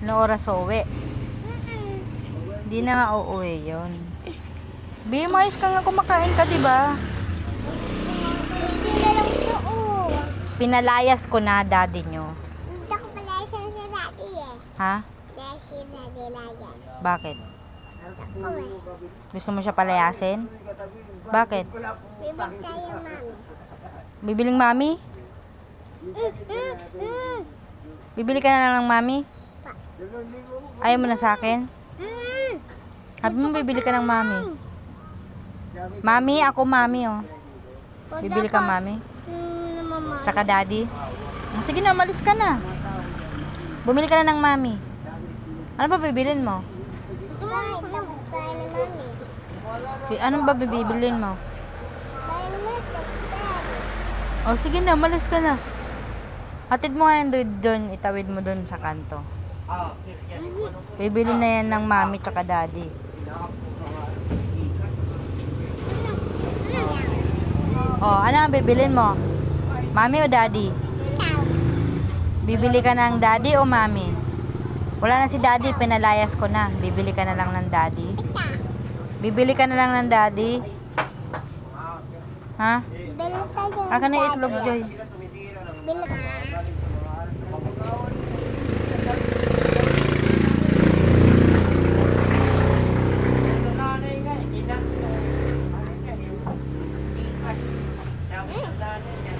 No oras uuwi. Mm-mm. Di na nga uuwi yun. Bi, mais ka nga kumakain ka, di ba? Hindi. Pinalayas ko na daddy nyo. Hindi ako pala isang sa dati eh. Ha? Dahil na nilayas. Bakit? Ako eh. Gusto mo siya palayasin? Bakit? Bibig tayo, mami. Bibiling mami? Mm, mm, mm. Bibili ka na lang ng mami? Ayaw mo na sa akin? Sabi mo bibili ka ng mami. Mami, ako mami oh. Bibili ka mami? Tsaka daddy? Oh, Sige na, malis ka na. Bumili ka na ng mami. Ano ba bibilin mo? Anong ba bibilin mo? Oh, sige na, malis ka na. Hatid mo nga doon, doon, itawid mo doon sa kanto. Bibili na yan ng mami tsaka daddy. Oh, ano ang bibilin mo? Mami o daddy? Bibili ka ng daddy o mami? Wala na si daddy, pinalayas ko na. Bibili ka na lang ng daddy. Bibili ka na lang ng daddy. Ha? Bili tayo. Aka na itlog, Joy. Bili. ajudar, né?